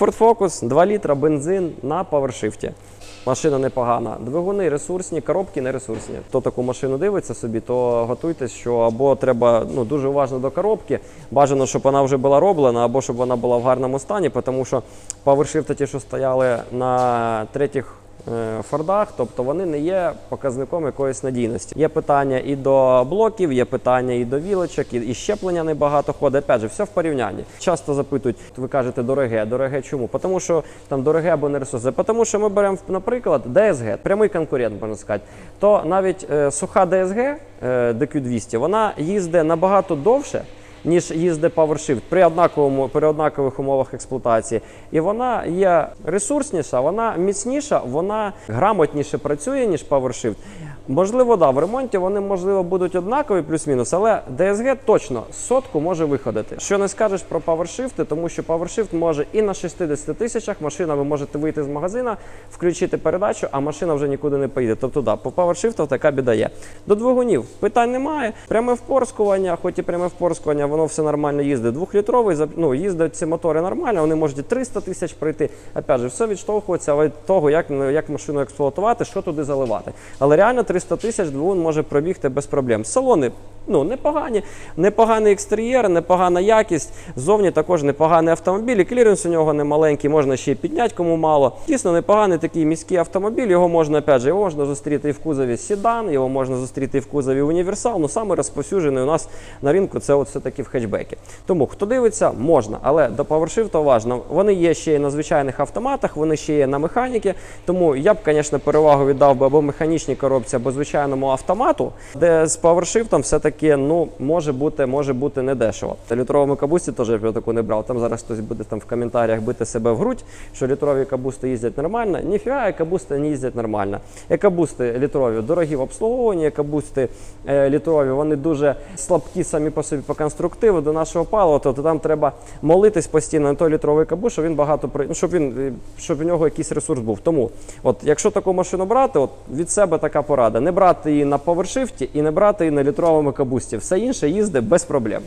Ford Focus 2 літра бензин на павершифті. Машина непогана. Двигуни ресурсні, коробки не ресурсні. Хто таку машину дивиться собі, то готуйтесь, що або треба ну, дуже уважно до коробки. Бажано, щоб вона вже була роблена, або щоб вона була в гарному стані, тому що павершифти, ті, що стояли на третіх Фордах, тобто вони не є показником якоїсь надійності. Є питання і до блоків, є питання і до вілочок, і, щеплення небагато ходить. Опять же, все в порівнянні. Часто запитують, ви кажете дороге, дороге чому? Тому що там дороге або не ресурси. Тому що ми беремо, наприклад, DSG, прямий конкурент, можна сказати. То навіть е, суха DSG е, DQ200, вона їздить набагато довше ніж їздить PowerShift при однаковому при однакових умовах експлуатації. І вона є ресурсніша, вона міцніша, вона грамотніше працює, ніж PowerShift. Можливо, да, в ремонті вони можливо будуть однакові, плюс-мінус, але DSG точно сотку може виходити. Що не скажеш про PowerShift, тому що PowerShift може і на 60 тисячах машина, ви можете вийти з магазина, включити передачу, а машина вже нікуди не поїде. Тобто, да, по PowerShift така біда є. До двигунів питань немає. Пряме впорскування, хоч і пряме впорскування, воно все нормально їздить. Двохлітровий, ну, їздять ці мотори нормально, вони можуть і 300 тисяч пройти. Опять же, все відштовхується від того, як, як машину експлуатувати, що туди заливати. Але реально 300 тисяч двигун може пробігти без проблем. Салони ну, непогані, непоганий екстер'єр, непогана якість. Ззовні також непоганий автомобіль. І кліренс у нього не маленький, можна ще й підняти кому мало. Дійсно, непоганий такий міський автомобіль. Його можна опять же, його можна зустріти і в кузові седан, його можна зустріти і в кузові універсал. Ну саме розповсюджений у нас на ринку це от все-таки в хетчбеки. Тому хто дивиться, можна, але до PowerShift важно. Вони є ще й на звичайних автоматах, вони ще є на механіки. Тому я б, звісно, перевагу віддав би або механічній коробці, або звичайному автомату, де з PowerShift все-таки ну може бути, може бути недешево. Та літровому кабусті теж я таку не брав. Там зараз хтось буде там в коментарях бити себе в грудь, що літрові кабусти їздять нормально. Ніфіга, екабусти не їздять нормально. Екабусти літрові дорогі в обслуговуванні, екабусти е, літрові, вони дуже слабкі самі по собі по конструктиву до нашого палива. Тобто там треба молитись постійно на той літровий кабус, щоб він багато ну, щоб він е, щоб у нього якийсь ресурс був. Тому, от якщо таку машину брати, от від себе така порада: не брати її на повершифті і не брати її на літровому кабусті. Все інше їздить без проблем.